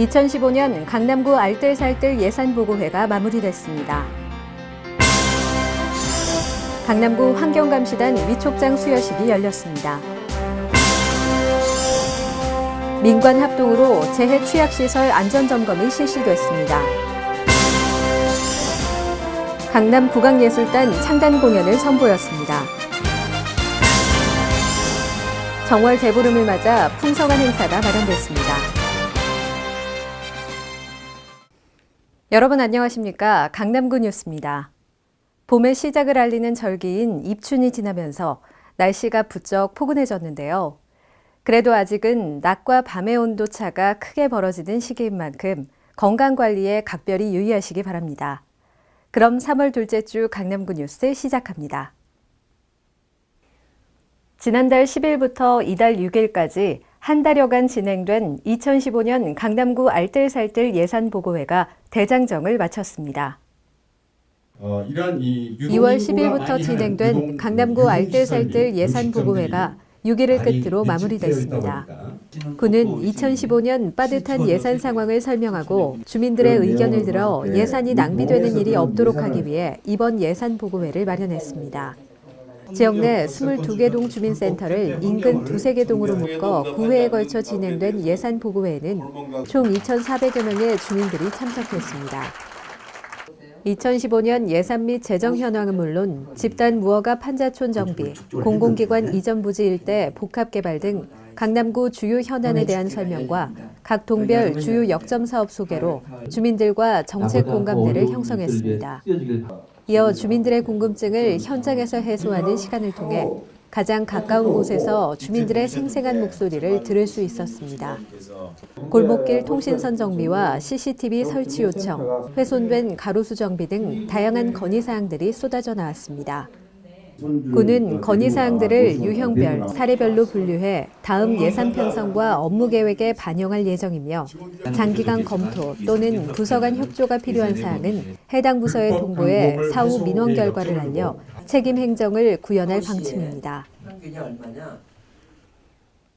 2015년 강남구 알뜰살뜰 예산보고회가 마무리됐습니다. 강남구 환경감시단 위촉장 수여식이 열렸습니다. 민관 합동으로 재해 취약시설 안전점검이 실시됐습니다. 강남 국악예술단 창단 공연을 선보였습니다. 정월 대보름을 맞아 풍성한 행사가 마련됐습니다. 여러분 안녕하십니까? 강남구 뉴스입니다. 봄의 시작을 알리는 절기인 입춘이 지나면서 날씨가 부쩍 포근해졌는데요. 그래도 아직은 낮과 밤의 온도 차가 크게 벌어지는 시기인 만큼 건강 관리에 각별히 유의하시기 바랍니다. 그럼 3월 둘째 주 강남구 뉴스 시작합니다. 지난달 10일부터 이달 6일까지 한 달여간 진행된 2015년 강남구 알뜰살뜰 예산보고회가 대장정을 마쳤습니다. 어, 이러한 이 2월 10일부터 진행된 강남구 알뜰살뜰 예산보고회가 6일을 끝으로 마무리됐습니다. 군은 2015년 빠듯한 예산 상황을 설명하고 주민들의 의견을 들어 예산이 낭비되는 일이 없도록 하기 위해 이번 예산 보고회를 마련했습니다. 지역 내 22개 동 주민센터를 인근 두세 개 동으로 묶어 9회에 걸쳐 진행된 예산 보고회에는 총 2,400여 명의 주민들이 참석했습니다. 2015년 예산 및 재정 현황은 물론 집단 무허가 판자촌 정비, 공공기관 이전 부지 일대 복합 개발 등 강남구 주요 현안에 대한 설명과 각 동별 주요 역점 사업 소개로 주민들과 정책 공감대를 형성했습니다. 이어 주민들의 궁금증을 현장에서 해소하는 시간을 통해 가장 가까운 곳에서 주민들의 생생한 목소리를 들을 수 있었습니다. 골목길 통신선 정비와 CCTV 설치 요청, 훼손된 가로수 정비 등 다양한 건의사항들이 쏟아져 나왔습니다. 군은 건의사항들을 유형별, 사례별로 분류해 다음 예산 편성과 업무 계획에 반영할 예정이며 장기간 검토 또는 부서 간 협조가 필요한 사항은 해당 부서에 통보해 사후 민원 결과를 알려 책임 행정을 구현할 방침입니다. 평균이 얼마냐?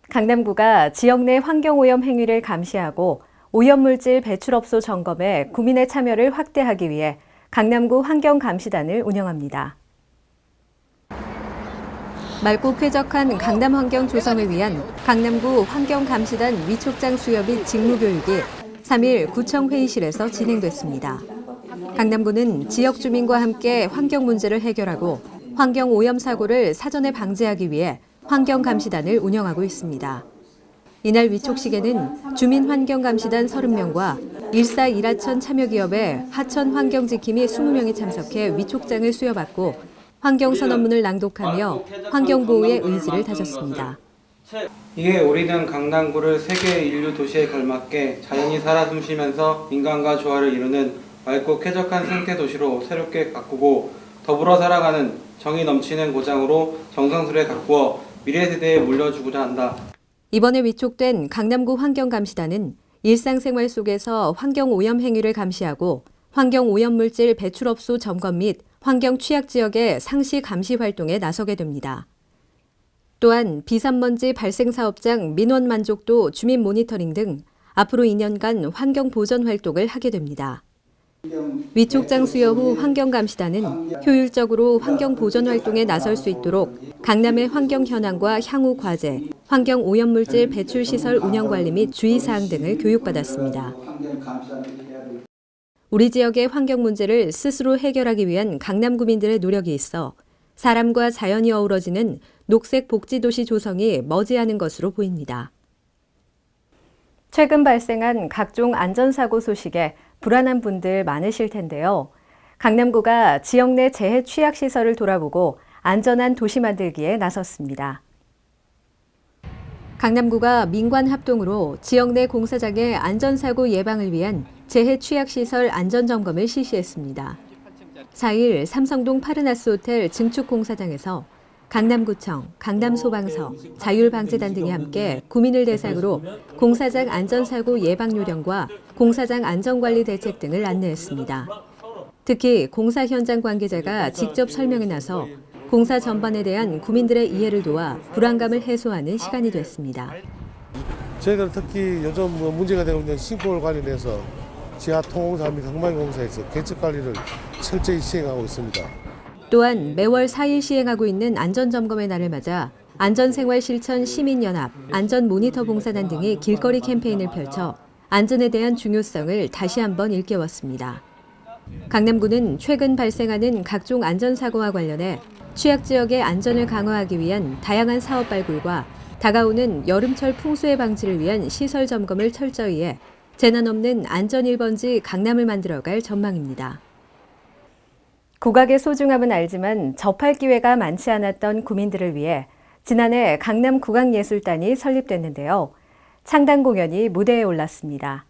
강남구가 지역 내 환경오염 행위를 감시하고 오염물질 배출업소 점검에 구민의 참여를 확대하기 위해 강남구 환경감시단을 운영합니다. 맑고 쾌적한 강남 환경 조성을 위한 강남구 환경감시단 위촉장 수여 및 직무교육이 3일 구청 회의실에서 진행됐습니다. 강남구는 지역 주민과 함께 환경 문제를 해결하고 환경 오염 사고를 사전에 방지하기 위해 환경감시단을 운영하고 있습니다. 이날 위촉식에는 주민환경감시단 30명과 일사 일하천 참여기업의 하천 환경지킴이 20명이 참석해 위촉장을 수여받고 환경선언문을 낭독하며 환경보호의 의지를 다졌습니다. 이에 우리는 강남구를 세계 인류 도시에 걸맞게 자연이 살아 숨쉬면서 인간과 조화를 이루는 맑고 쾌적한 생태 도시로 새롭게 가꾸고 더불어 살아가는 정이 넘치는 고장으로 정성스레 가꾸어 미래 세대에 물려주고자 한다. 이번에 위촉된 강남구 환경감시단은 일상생활 속에서 환경오염 행위를 감시하고 환경오염물질 배출업소 점검 및 환경 취약 지역의 상시 감시 활동에 나서게 됩니다. 또한 비산먼지 발생 사업장 민원 만족도 주민 모니터링 등 앞으로 2년간 환경 보전 활동을 하게 됩니다. 위촉장 수여 후 환경감시단은 효율적으로 환경 보전 활동에 나설 수 있도록 강남의 환경 현황과 향후 과제, 환경 오염물질 배출 시설 운영 관리 및 주의 사항 등을 교육받았습니다. 우리 지역의 환경 문제를 스스로 해결하기 위한 강남 구민들의 노력이 있어 사람과 자연이 어우러지는 녹색 복지 도시 조성이 머지않은 것으로 보입니다. 최근 발생한 각종 안전사고 소식에 불안한 분들 많으실 텐데요. 강남구가 지역 내 재해 취약 시설을 돌아보고 안전한 도시 만들기에 나섰습니다. 강남구가 민관 합동으로 지역 내 공사장의 안전사고 예방을 위한 재해 취약 시설 안전점검을 실시했습니다. 4일 삼성동 파르나스 호텔 증축 공사장에서 강남구청, 강남소방서, 자율방재단 등이 함께 구민을 대상으로 공사장 안전사고 예방 요령과 공사장 안전관리 대책 등을 안내했습니다. 특히 공사 현장 관계자가 직접 설명에 나서 공사 전반에 대한 구민들의 이해를 도와 불안감을 해소하는 시간이 됐습니다. 저희들 특히 요즘 뭐 문제가 되고 있는 싱크홀 관련해서 지하 통공사 및 엉망공사에서 개척 관리를 철저히 시행하고 있습니다. 또한 매월 4일 시행하고 있는 안전점검의 날을 맞아 안전생활실천 시민연합, 안전모니터봉사단 등이 길거리 캠페인을 펼쳐 안전에 대한 중요성을 다시 한번 일깨웠습니다. 강남구는 최근 발생하는 각종 안전사고와 관련해 취약 지역의 안전을 강화하기 위한 다양한 사업 발굴과 다가오는 여름철 풍수해 방지를 위한 시설 점검을 철저히 해 재난 없는 안전 1번지 강남을 만들어갈 전망입니다. 국악의 소중함은 알지만 접할 기회가 많지 않았던 구민들을 위해 지난해 강남 국악예술단이 설립됐는데요. 창단 공연이 무대에 올랐습니다.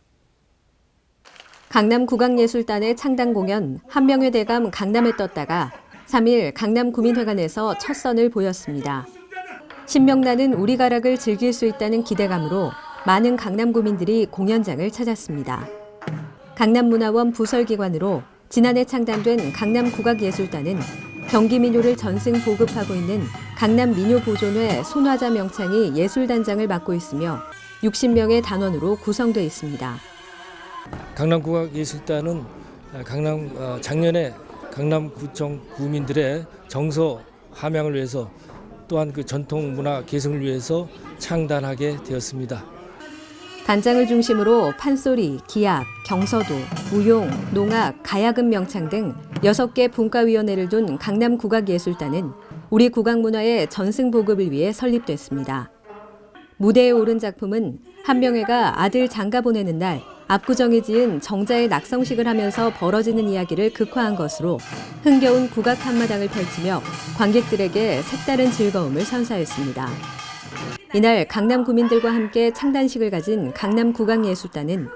강남 국악예술단의 창단 공연 한명회 대감 강남에 떴다가 3일 강남 구민회관에서 첫 선을 보였습니다. 신명나는 우리 가락을 즐길 수 있다는 기대감으로 많은 강남 구민들이 공연장을 찾았습니다. 강남문화원 부설기관으로 지난해 창단된 강남국악예술단은 경기민요를 전승 보급하고 있는 강남민요보존회 손화자 명창이 예술단장을 맡고 있으며 60명의 단원으로 구성되어 있습니다. 강남국악예술단은 강남 어, 작년에 강남구청 구민들의 정서 함양을 위해서 또한 그 전통 문화 계승을 위해서 창단하게 되었습니다. 단장을 중심으로 판소리, 기악, 경서도, 무용, 농악, 가야금 명창 등 6개 분과위원회를 둔 강남국악예술단은 우리 국악문화의 전승 보급을 위해 설립됐습니다. 무대에 오른 작품은 한명회가 아들 장가 보내는 날 압구정에 지은 정자의 낙성식을 하면서 벌어지는 이야기를 극화한 것으로 흥겨운 국악 한마당을 펼치며 관객들에게 색다른 즐거움을 선사했습니다. 이날 강남 구민들과 함께 창단식을 가진 강남 국악예술단은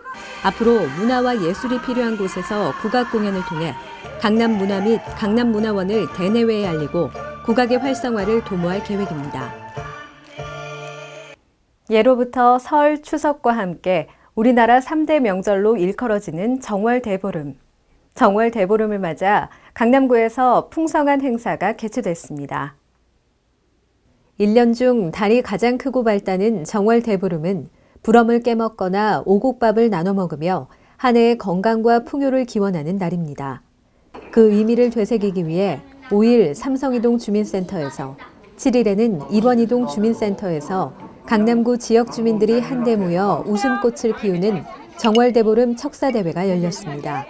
앞으로 문화와 예술이 필요한 곳에서 국악 공연을 통해 강남 문화 및 강남 문화원을 대내외에 알리고 국악의 활성화를 도모할 계획입니다. 예로부터 설, 추석과 함께 우리나라 3대 명절로 일컬어지는 정월 대보름. 정월 대보름을 맞아 강남구에서 풍성한 행사가 개최됐습니다. 1년 중 달이 가장 크고 밝다는 정월 대보름은 불엄을 깨먹거나 오곡밥을 나눠 먹으며 한 해의 건강과 풍요를 기원하는 날입니다. 그 의미를 되새기기 위해 5일 삼성이동 주민센터에서 7일에는 이번이동 주민센터에서 강남구 지역 주민들이 한데 모여 웃음꽃을 피우는 정월대보름 척사대회가 열렸습니다.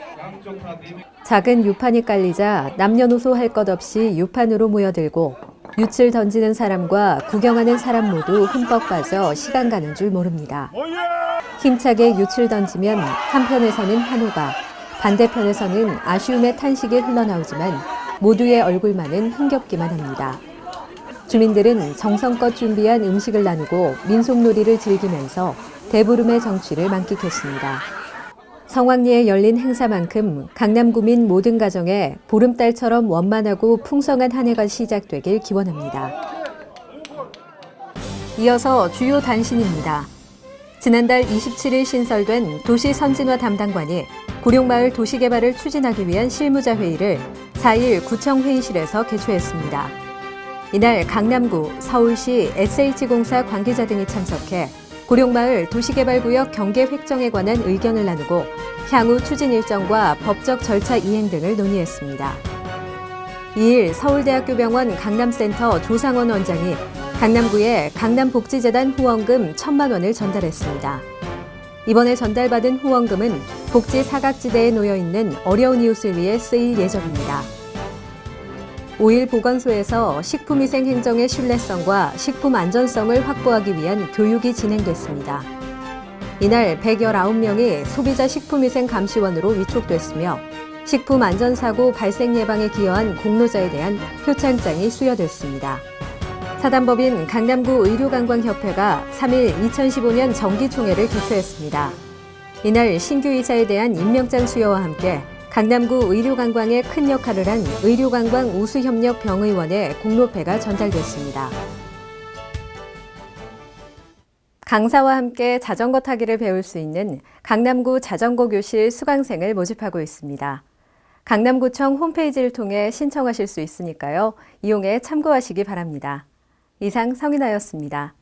작은 유판이 깔리자 남녀노소 할 것 없이 유판으로 모여들고 윷을 던지는 사람과 구경하는 사람 모두 흠뻑 빠져 시간 가는 줄 모릅니다. 힘차게 윷을 던지면 한편에서는 환호가, 반대편에서는 아쉬움의 탄식이 흘러나오지만 모두의 얼굴만은 흥겹기만 합니다. 주민들은 정성껏 준비한 음식을 나누고 민속놀이를 즐기면서 대보름의 정취를 만끽했습니다. 성황리에 열린 행사만큼 강남구민 모든 가정에 보름달처럼 원만하고 풍성한 한 해가 시작되길 기원합니다. 이어서 주요 단신입니다. 지난달 27일 신설된 도시 선진화 담당관이 구룡마을 도시개발을 추진하기 위한 실무자 회의를 4일 구청 회의실에서 개최했습니다. 이날 강남구, 서울시, SH공사 관계자 등이 참석해 고령마을 도시개발구역 경계 획정에 관한 의견을 나누고 향후 추진 일정과 법적 절차 이행 등을 논의했습니다. 2일 서울대학교 병원 강남센터 조상원 원장이 강남구에 강남복지재단 후원금 1천만 원을 전달했습니다. 이번에 전달받은 후원금은 복지 사각지대에 놓여 있는 어려운 이웃을 위해 쓰일 예정입니다. 5일 보건소에서 식품위생 행정의 신뢰성과 식품 안전성을 확보하기 위한 교육이 진행됐습니다. 이날 119명이 소비자 식품위생 감시원으로 위촉됐으며 식품 안전사고 발생 예방에 기여한 공로자에 대한 표창장이 수여됐습니다. 사단법인 강남구 의료관광협회가 3일 2015년 정기총회를 개최했습니다. 이날 신규 이사에 대한 임명장 수여와 함께 강남구 의료관광에 큰 역할을 한 의료관광 우수협력 병의원의 공로패가 전달됐습니다. 강사와 함께 자전거 타기를 배울 수 있는 강남구 자전거 교실 수강생을 모집하고 있습니다. 강남구청 홈페이지를 통해 신청하실 수 있으니까요. 이용해 참고하시기 바랍니다. 이상 성인아였습니다.